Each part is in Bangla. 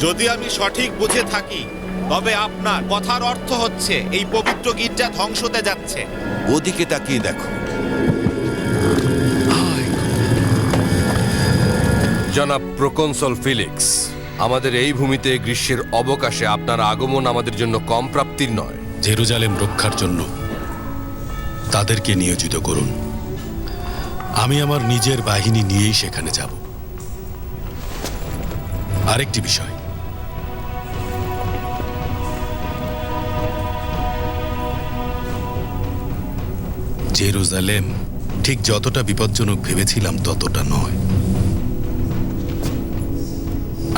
যদি আমি সঠিক বুঝে থাকি তবে আপনার কথার অর্থ হচ্ছে এই পবিত্র গির্জা ধ্বংস হতে যাচ্ছে। ওদিকে তাকিয়ে দেখো। জনাব প্রকনসল ফিলিক্স আমাদের এই ভূমিতে গ্রীষ্মের অবকাশে আপনার আগমন আমাদের জন্য কম প্রাপ্তির নয়। জেরুজালেম রক্ষার জন্য তাদেরকে নিয়োজিত করুন। আমি আমার নিজের বাহিনী নিয়েই সেখানে যাব। আরেকটি বিষয় জেরুজালেম ঠিক যতটা বিপজ্জনক ভেবেছিলাম ততটা নয়।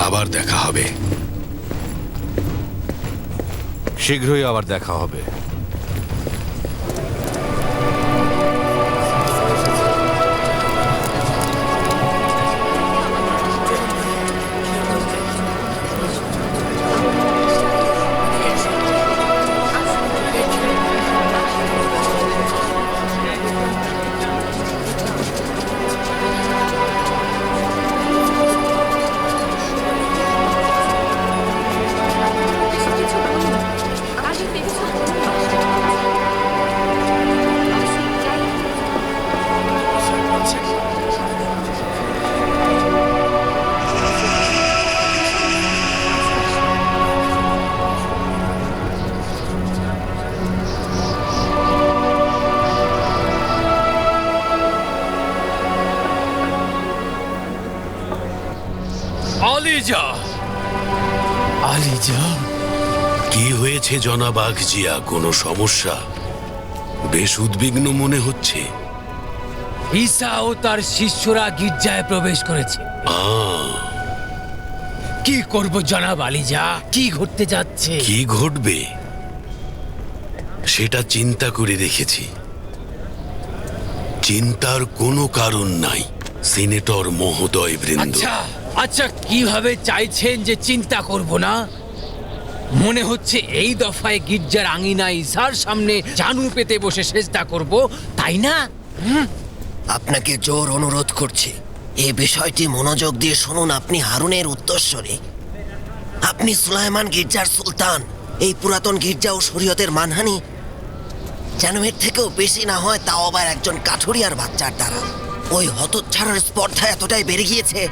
আবার দেখা হবে। শীঘ্রই আবার দেখা হবে। আলিজা। আলিজা? কি হয়েছে জনাব আখজিয়া কোনো সমস্যা? বেশ উদ্বিগ্ন মনে হচ্ছে। ঈসা ও তার শিষ্যরা গির্জায় প্রবেশ করেছে। কি করব জনাব আলিজা? কি ঘটতে যাচ্ছে? কি ঘটবে? সেটা চিন্তা করে দেখেছি। চিন্তার কোনো কারণ নাই সিনেটর মহোদয় বৃন্দ। আচ্ছা আচ্ছা কীভাবে চাইছেন যে চিন্তা করব না? মনে হচ্ছে এই দফায় গির্জার আঙিনা ঈশার সামনে জানু পেতে বসে চেষ্টা করব, তাই না? আপনাকে জোর অনুরোধ করছি। এ বিষয়টি মনোযোগ দিয়ে শুনুন আপনি হারুনের উত্তরস্বরে। আপনি সুলাইমান গির্জার সুলতান, এই পুরাতন গির্জা ও শরীয়তের মানহানি। যেন এর থেকেও বেশি না হয় তাও আবার একজন কাঠুরিয়ার বাচ্চার দ্বারা। ওই হতচ্ছাড়ার স্পর্ধা এতটাই বেড়ে গিয়েছে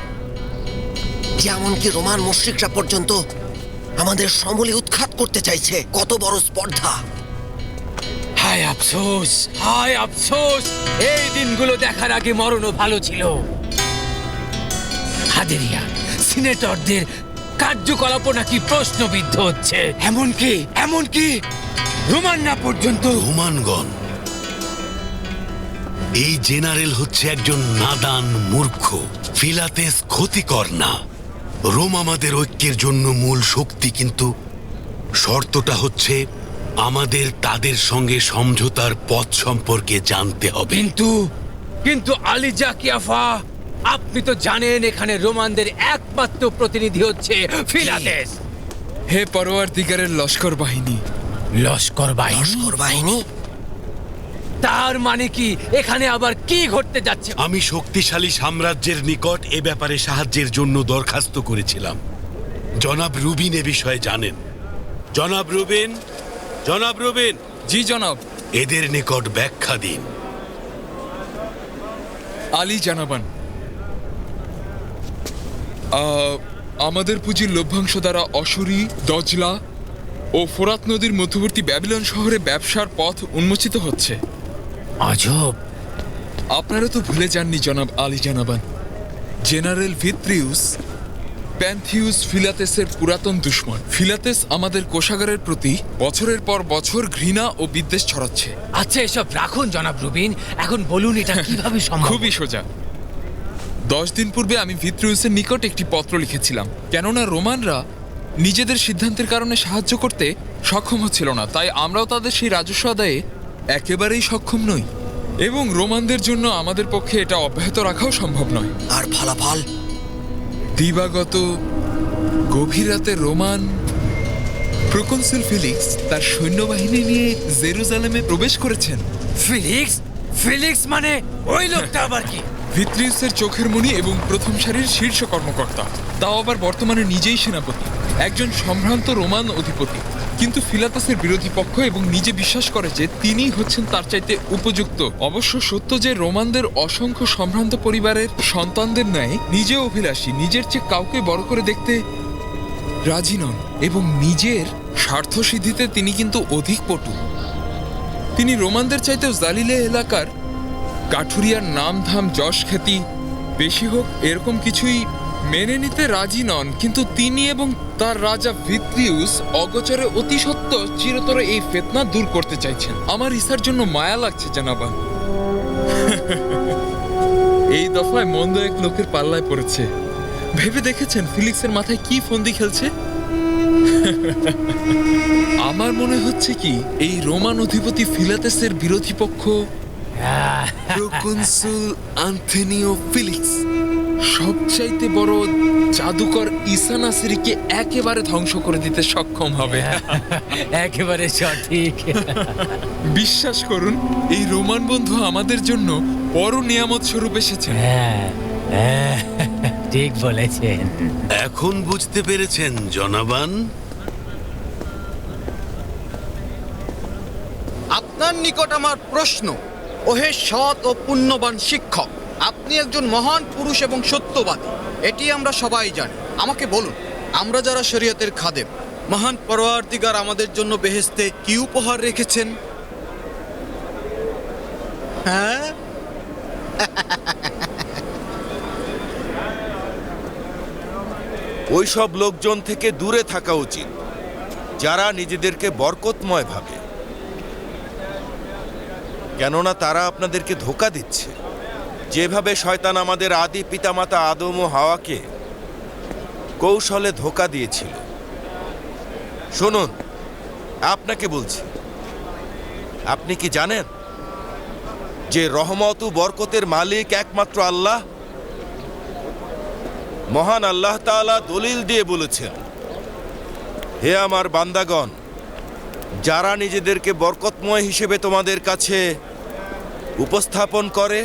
যে এমনকি রোমান মুশ্রিকরা পর্যন্ত আমাদের সমূলে উৎখাত করতে চাইছে। কত বড় স্পর্ধা। হায় আফসোস হায় আফসোস এই দিনগুলো দেখার আগে মরণও ভালো ছিল। হাদেরিয়া সিনেটরদের কার্যকলাপও নাকি প্রশ্নবিদ্ধ হচ্ছে। এমনকি এমনকি রোমান্না পর্যন্ত রোমানগণ এই জেনারেল হচ্ছে একজন নাদান মূর্খ ফিলাতেস ক্ষতিকর না। রোম আমাদের ঐক্যের জন্য মূল শক্তি কিন্তু শর্তটা হচ্ছে আমাদের তাদের সঙ্গে সমঝোতার পথ সম্পর্কে জানতে হবে। কিন্তু কিন্তু আলিজা কিয়াফা আপনি তো জানেন এখানে রোমানদের একমাত্র প্রতিনিধি হচ্ছে ফিলাতেস। হে পরোয়ার দিগারের লস্কর বাহিনী। লস্কর বাহিনী? লস্কর বাহিনী? তার মানে কি? এখানে আবার কি ঘটতে যাচ্ছে? আমি শক্তিশালী সাম্রাজ্যের নিকট এ ব্যাপারে সাহায্যের জন্য দরখাস্ত করেছিলাম। জনাব রুবিন এ বিষয়ে জানেন। জনাব রুবিন? জনাব রুবিন? জি জনাব। এদের নিকট ব্যাখ্যা দিন। আলী জানাবান। আমাদের পুঁজির লভ্যাংশ দ্বারা অসুরি দজলা ও ফোরাত নদীর মধ্যবর্তী ব্যাবিলন শহরে ব্যবসার পথ উন্মোচিত হচ্ছে। আজব! আপনারা তো ভুলে যাননি জনাব আলী জানাবান। জেনারেল ভিত্রিউস প্যান্থিউস ফিলাতেসের পুরাতন দুশ্মন। ফিলাতেস আমাদের কোষাগারের প্রতি বছরের পর বছর ঘৃণা ও বিদ্বেষ ছড়াচ্ছে। আচ্ছা এসব রাখুন জনাব রুবিন। এখন বলুন এটা কীভাবে সম্ভব? খুবই সোজা। দশ দিন পূর্বে আমি ভিত্রিউসের নিকট একটি পত্র লিখেছিলাম। কেননা রোমানরা নিজেদের সিদ্ধান্তের কারণে সাহায্য করতে সক্ষম হচ্ছিল না তাই আমরাও তাদের সেই রাজস্ব আদায়ে একেবারেই সক্ষম নই। এবং রোমানদের জন্য আমাদের পক্ষে এটা অব্যাহত রাখাও সম্ভব নয়। আর ফলাফল? দিবাগত গভীর রাতে রোমান প্রকনসুল ফিলিক্স তার সৈন্যবাহিনী নিয়ে জেরুজালেমে প্রবেশ করেছেন। ফিলিক্স? ফিলিক্স মানে ওই লোকটা আবার কি? ভিত্রিউসের চোখের মণি এবং প্রথম সারির শীর্ষ কর্মকর্তা। তাও আবার বর্তমানে নিজেই সেনাপতি। একজন সম্ভ্রান্ত রোমান অধিপতি। কিন্তু ফিলাতাসের বিরোধী পক্ষ এবং নিজে বিশ্বাস করে যে তিনি হচ্ছেন তার চাইতে উপযুক্ত। অবশ্য সত্য যে রোমানদের অসংখ্য সম্ভ্রান্ত পরিবারের সন্তানদের ন্যায় নিজে অভিলাষী, নিজের চেয়ে কাউকে বড় করে দেখতে রাজি নন এবং নিজের স্বার্থ সিদ্ধিতে তিনি কিন্তু অধিক পটু। তিনি রোমানদের চাইতেও জালিলে এলাকার কাঠুরিয়ার নাম ধাম যশ খ্যাতি বেশি হোক, এরকম কিছুই মেনে নিতে রাজি নন কিন্তু তিনি এবং তার রাজা ভিত্রিউস অগোচরে অতি সত্য চিরতরে এই ফেতনা দূর করতে চাইছেন। আমার ইসার জন্য মায়া লাগছে জানাবা। এই দফায় মন্দ এক লোকের পাল্লায় পড়েছে। ভেবে দেখেছেন ফিলিক্সের মাথায় কি ফন্দি খেলছে? আমার মনে হচ্ছে কি এই রোমান অধিপতি ফিলাতেসের বিরোধী পক্ষ প্রকনসুল আন্থনিও ফিলিক্স। সবচাইতে বড় জাদুকর ঈসা নাসিরিকে একেবারে ধ্বংস করে দিতে সক্ষম হবে। একেবারে সঠিক। বিশ্বাস করুন এই রোমান বন্ধু আমাদের জন্য বড় নিয়ামত স্বরূপ এসেছে। হ্যাঁ হ্যাঁ, ঠিক বলেছেন। এখন বুঝতে পেরেছেন জনাবান। আপনার নিকট আমার প্রশ্ন ওহে সৎ ও পুণ্যবান শিক্ষক আপনি একজন মহান পুরুষ এবং সত্যবাদী, এটি আমরা সবাই জানি। আমাকে বলুন, আমরা যারা শরীয়তের খাদেম, মহান পরোয়ারদিগার আমাদের জন্য বেহেস্তে কি উপহার রেখেছেন? হ্যাঁ? ওইসব লোকজন থেকে দূরে থাকা উচিত, যারা নিজেদেরকে বরকতময় ভাবে। কেননা তারা আপনাদেরকে ধোকা দিচ্ছে। যেভাবে শয়তান আমাদের আদি পিতামাতা আদম ও হাওয়াকে কৌশলে ধোকা দিয়েছিল। শুনুন, আপনাকে বলছি, আপনি কি জানেন যে রহমত ও বরকতের মালিক একমাত্র আল্লাহ? মহান আল্লাহ তাআলা দলিল দিয়ে বলেছেন, হে আমার বান্দাগণ, যারা নিজেদেরকে বরকতময় হিসেবে তোমাদের কাছে উপস্থাপন করে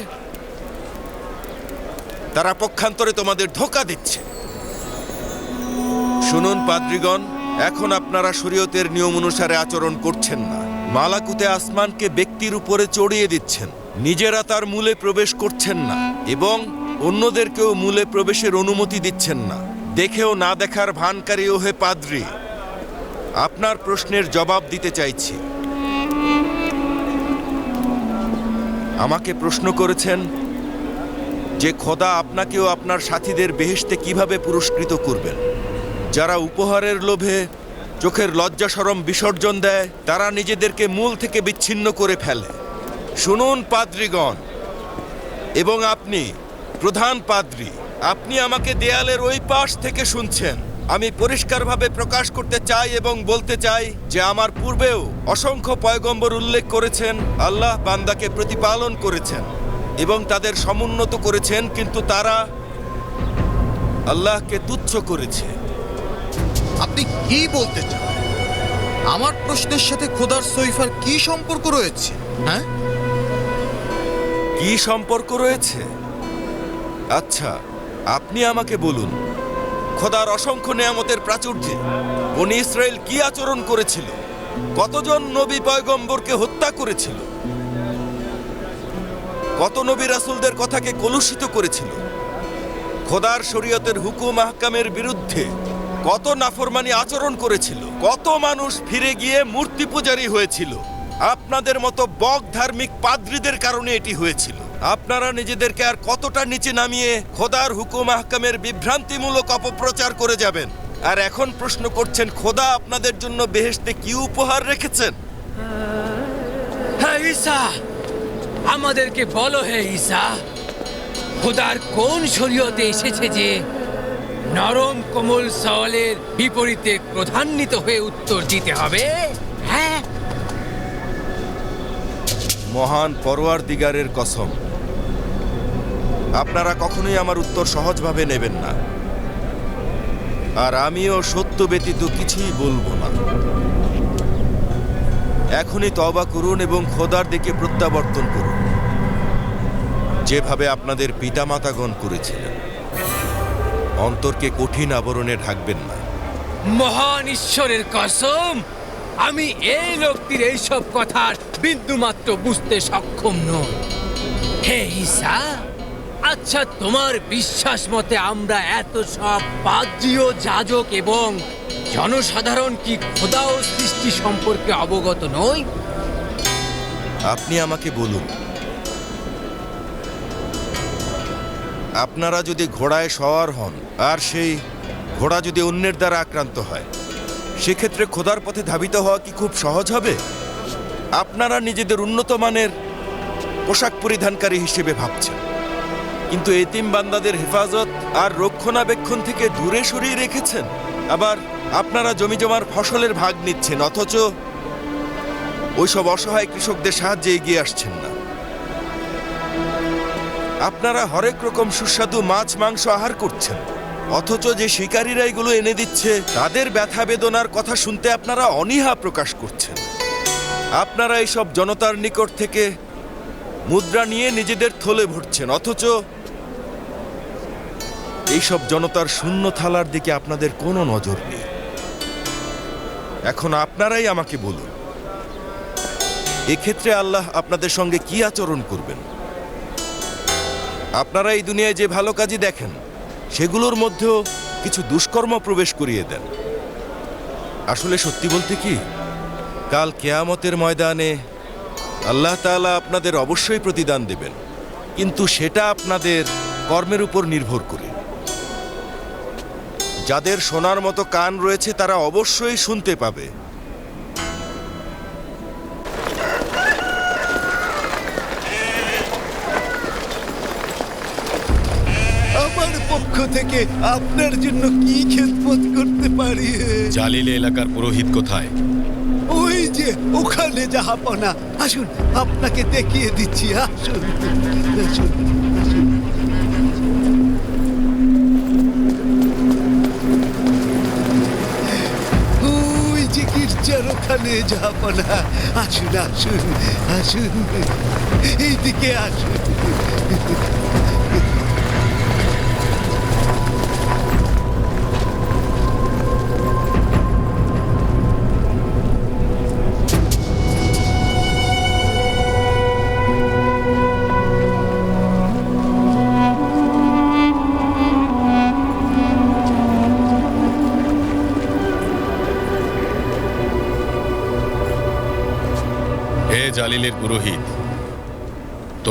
তারা পক্ষান্তরে তোমাদের ধোকা দিচ্ছে। শুনুন, পাদ্রিগণ, এখন আপনারা শরীয়তের নিয়ম অনুসারে আচরণ করছেন না। মালাকুতে আসমানকে ব্যক্তির উপরে চড়িয়ে দিচ্ছেন। নিজেরা তার মূলে প্রবেশ করছেন না এবং অন্যদেরকেও মূলে প্রবেশের অনুমতি দিচ্ছেন না। দেখেও না দেখার ভানকারী ওহে পাদ্রি, আপনার প্রশ্নের জবাব দিতে চাইছি। আমাকে প্রশ্ন করেছেন যে খোদা আপনাকেও আপনার সাথীদের বেহেশতে কীভাবে পুরস্কৃত করবেন? যারা উপহারের লোভে চোখের লজ্জা সরম বিসর্জন দেয়, তারা নিজেদেরকে মূল থেকে বিচ্ছিন্ন করে ফেলে। শুনুন, পাদ্রিগণ। এবং আপনি, প্রধান পাদ্রি, আপনি আমাকে দেয়ালের ওই পাশ থেকে শুনছেন। আমি পরিষ্কারভাবে প্রকাশ করতে চাই এবং বলতে চাই যে আমার পূর্বেও অসংখ্য পয়গম্বর উল্লেখ করেছেন, আল্লাহ বান্দাকে প্রতিপালন করেছেন। এবং তাদের সমুন্নত করেছেন কিন্তু তারা আল্লাহকে তুচ্ছ করেছে। আপনি কি বলতে চান? আমার প্রশ্নের সাথে খোদার সৈফার কি সম্পর্ক রয়েছে? হ্যাঁ? কি সম্পর্ক রয়েছে? আচ্ছা আপনি আমাকে বলুন খোদার অসংখ্য নেয়ামতের প্রাচুর্যে বনি ইসরায়েল কি আচরণ করেছিল? কতজন নবী পয়গম্বরকে হত্যা করেছিল? কত নবী রাসূলদের কথাকে কলুষিত করেছিল। খোদার শরীয়তের হুকুম আহকামের বিরুদ্ধে কত নাফরমানি আচরণ করেছিল, কত মানুষ ফিরে গিয়ে মূর্তি পূজারী হয়েছিল। আপনাদের মতো বক ধার্মিক পাদ্রীদের কারণে এটি হয়েছিল। আপনারা নিজেদেরকে আর কতটা নিচে নামিয়ে খোদার হুকুম আহকামের বিভ্রান্তিমূলক অপপ্রচার করে যাবেন? আর এখন প্রশ্ন করছেন, খোদা আপনাদের জন্য বেহেশতে কি উপহার রেখেছেন? হ্যাঁ আমাদেরকে বলো হে ঈসা খোদার কোন শরীয়তে এসেছে যে নরম কোমল সওয়ালের বিপরীতে প্রধান্বিত হয়ে উত্তর দিতে হবে? হ্যাঁ। মহান পরোয়ার দিগারের কসম আপনারা কখনোই আমার উত্তর সহজভাবে নেবেন না। আর আমিও সত্য ব্যতীত কিছুই বলব না। এখনই তবা করুন এবং খোদার দিকে প্রত্যাবর্তন করুন। যেভাবে আপনাদের পিতামাতাগণ করেছিলেন। অন্তরকে কঠিন আবরণে ঢাকবেন না। মহান ঈশ্বরের কসম, আমি এই লোকটির এইসব কথার বিন্দুমাত্র বুঝতে সক্ষম নই। হে ঈসা আচ্ছা তোমার বিশ্বাস মতে আমরা এত সব পাদ্রীয় যাজক এবং জনসাধারণ কি খোদা ও সৃষ্টি সম্পর্কে অবগত নই? আপনি আমাকে বলুন। আপনারা যদি ঘোড়ায় সওয়ার হন, আর সেই ঘোড়া যদি অন্যের দ্বারা আক্রান্ত হয়, সেক্ষেত্রে খোদার পথে ধাবিত হওয়া কি খুব সহজ হবে? আপনারা নিজেদের উন্নত মানের পোশাক পরিধানকারী হিসেবে ভাবছেন। কিন্তু এতিম বান্দাদের হেফাজত আর রক্ষণাবেক্ষণ থেকে দূরে সরিয়ে রেখেছেন। আবার আপনারা জমি জমার ফসলের ভাগ নিচ্ছেন, অথচ ওইসব অসহায় কৃষকদের সাহায্যে এগিয়ে আসছেন না। আপনারা হরেক রকম সুস্বাদু মাছ, মাংস আহার করছেন, অথচ যে শিকারীরা এগুলো এনে দিচ্ছে, তাদের ব্যথা বেদনার কথা শুনতে আপনারা অনীহা প্রকাশ করছেন। আপনারা এইসব জনতার নিকট থেকে মুদ্রা নিয়ে নিজেদের থলে ভরছেন, অথচ এইসব জনতার শূন্য থালার দিকে আপনাদের কোনো নজর নেই। এখন আপনারাই আমাকে বলুন, এক্ষেত্রে আল্লাহ আপনাদের সঙ্গে কি আচরণ করবেন? আপনারা এই দুনিয়ায় যে ভালো কাজই দেখেন, সেগুলোর মধ্যেও কিছু দুষ্কর্ম প্রবেশ করিয়ে দেন। আসলে সত্যি বলতে কি, কাল কেয়ামতের ময়দানে আল্লাহ তাআলা আপনাদের অবশ্যই প্রতিদান দেবেন, কিন্তু সেটা আপনাদের কর্মের উপর নির্ভর করে। যাদের শোনার মতো কান রয়েছে তারা অবশ্যই শুনতে পাবে। আমার পক্ষ থেকে আপনার জন্য কি খেদমত করতে পারি? জালিল এলাকার পুরোহিত কোথায়? ওই যে ওখানে জাহাপনা আসুন আপনাকে দেখিয়ে দিচ্ছি। আসুন আসুন। গির্জার যাব না। আসুন আসুন আসুন। এইদিকে আসুন।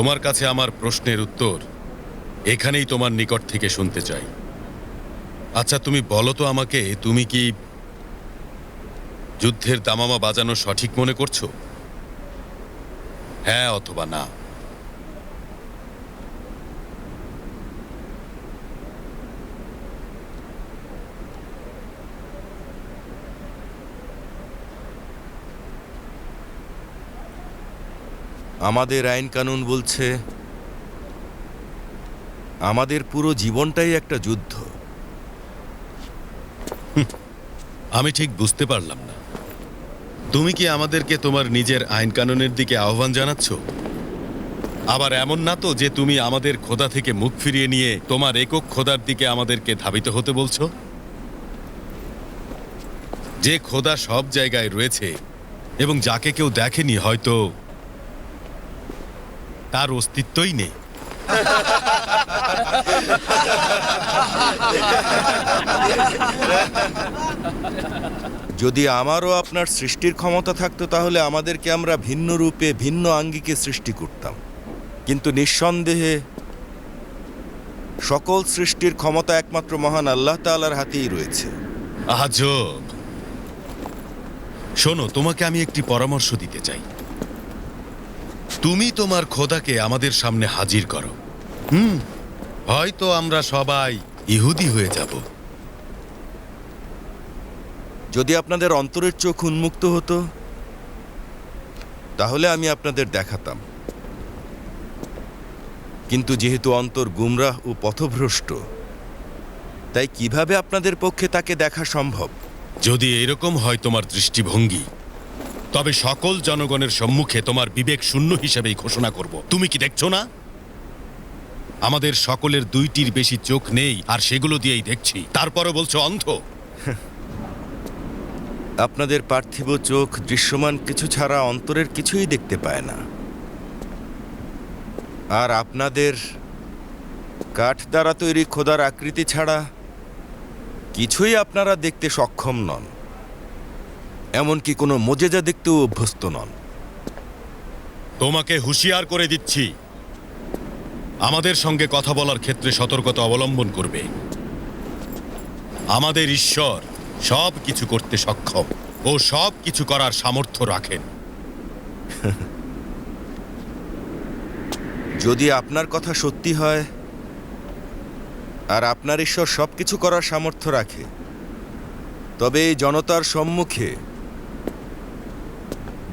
তোমার কাছে আমার প্রশ্নের উত্তর এখানেই তোমার নিকট থেকে শুনতে চাই। আচ্ছা তুমি বলো তো আমাকে, তুমি কি যুদ্ধের দামামা বাজানো সঠিক মনে করছ? হ্যাঁ অথবা না। আমাদের আইন কানুন বলছে, আমাদের পুরো জীবনটাই একটা যুদ্ধ। আমি ঠিক বুঝতে পারলাম না। তুমি কি আমাদেরকে তোমার নিজের আইন কানুনের দিকে আহ্বান জানাচ্ছ? আবার এমন না তো যে তুমি আমাদের খোদা থেকে মুখ ফিরিয়ে নিয়ে তোমার একক খোদার দিকে আমাদেরকে ধাবিত হতে বলছো? যে খোদা সব জায়গায় রয়েছে এবং যাকে কেউ দেখেনি হয়তো তার অস্তিত্বই নেই। যদি আমারও আপনার সৃষ্টির ক্ষমতা থাকতো তাহলে আমাদেরকে আমরা ভিন্ন রূপে ভিন্ন আঙ্গিকে সৃষ্টি করতাম। কিন্তু নিঃসন্দেহে সকল সৃষ্টির ক্ষমতা একমাত্র মহান আল্লাহ তাআলার হাতেই রয়েছে। আজব শোনো তোমাকে আমি একটি পরামর্শ দিতে চাই। তুমি তোমার খোদাকে আমাদের সামনে হাজির করো। হুম হয়তো আমরা সবাই ইহুদি হয়ে যাব। যদি আপনাদের অন্তরের চোখ উন্মুক্ত হতো তাহলে আমি আপনাদের দেখাতাম। কিন্তু যেহেতু অন্তর গুমরাহ ও পথভ্রষ্ট তাই কীভাবে আপনাদের পক্ষে তাকে দেখা সম্ভব? যদি এরকম হয় তোমার দৃষ্টিভঙ্গি তবে সকল জনগণের সম্মুখে তোমার বিবেক শূন্য হিসেবেই ঘোষণা করব। তুমি কি দেখছ না? আমাদের সকলের দুইটির বেশি চোখ নেই, আর সেগুলো দিয়েই দেখছি। তারপরে বলছো অন্ধ? আপনাদের পার্থিব চোখ দৃশ্যমান কিছু ছাড়া অন্তরের কিছুই দেখতে পায় না। আর আপনাদের কাঠ দ্বারা তৈরি খোদার আকৃতি ছাড়া কিছুই আপনারা দেখতে সক্ষম নন। এমনকি কোনো মজেজা দেখতেও অভ্যস্ত নন। তোমাকে হুঁশিয়ার করে দিচ্ছি আমাদের সঙ্গে কথা বলার ক্ষেত্রে সতর্কতা অবলম্বন করবে। আমাদের ঈশ্বর সব কিছু করতে সক্ষম ও সব কিছু করার সামর্থ্য রাখেন। যদি আপনার কথা সত্যি হয় আর আপনার ঈশ্বর সব কিছু করার সামর্থ্য রাখে তবে এই জনতার সম্মুখে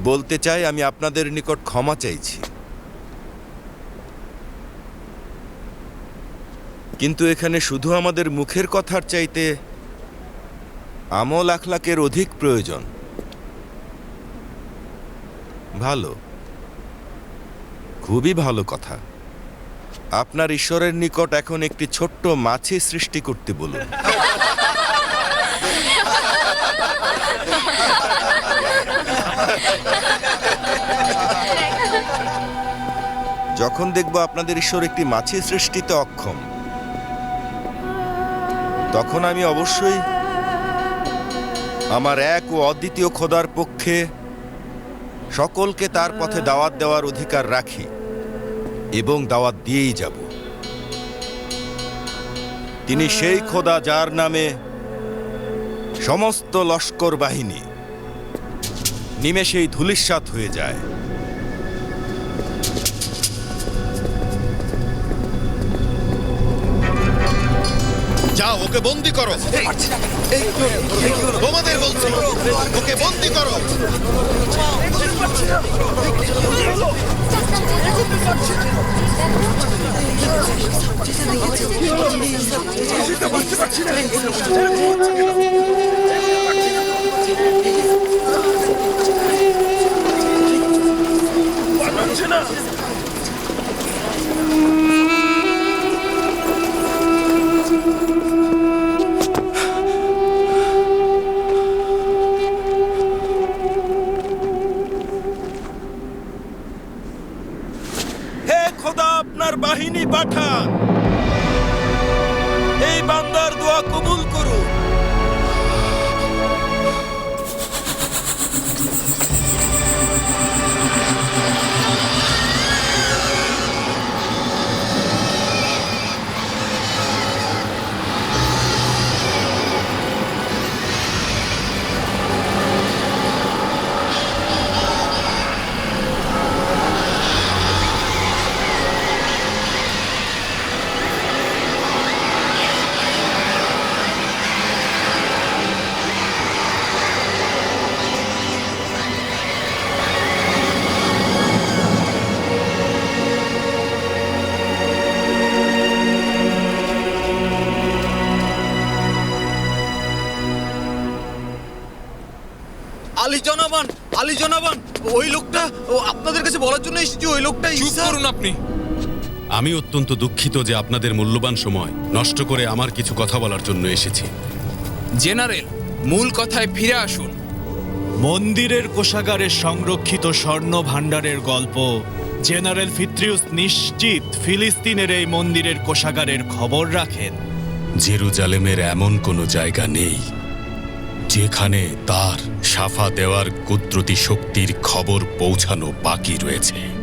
বলতে চাই, আমি আপনাদের নিকট ক্ষমা চাইছি। কিন্তু এখানে শুধু আমাদের মুখের কথার চাইতে আমল আখলাকের অধিক প্রয়োজন। ভালো। খুবই ভালো কথা। আপনার ঈশ্বরের নিকট এখন একটি ছোট্ট মাছি সৃষ্টি করতে বলুন। যখন দেখব আপনাদের ঈশ্বর একটি মাছি সৃষ্টিতে অক্ষম, তখন আমি অবশ্যই আমার এক ও অদ্বিতীয় খোদার পক্ষে সকলকে তার পথে দাওয়াত দেওয়ার অধিকার রাখি এবং দাওয়াত দিয়েই যাব। তিনি সেই খোদা যার নামে সমস্ত লস্কর বাহিনী নিমেষেই ধুলিস্বাত হয়ে যায় যাও ওকে বন্দি করো তোমাদের বলছি ওকে বন্দি করো হে আলী জনাবান আলী জনাবান ওই লোকটা ও আপনাদের কাছে বলার জন্য এসেছি ওই লোকটা চুপ করুন আপনি। আমি অত্যন্ত দুঃখিত যে আপনাদের মূল্যবান সময় নষ্ট করে আমার কিছু কথা বলার জন্য এসেছি। জেনারেল মূল কথায় ফিরে আসুন। মন্দিরের কোষাগারে সংরক্ষিত স্বর্ণ ভাণ্ডারের গল্প। জেনারেল ফিত্রিউস নিশ্চিত ফিলিস্তিনের এই মন্দিরের কোষাগারের খবর রাখেন। জেরুজালেমের এমন কোনো জায়গা নেই। যেখানে তার সাফা দেওয়ার কুদরতি শক্তির খবর পৌঁছানো বাকি রয়েছে।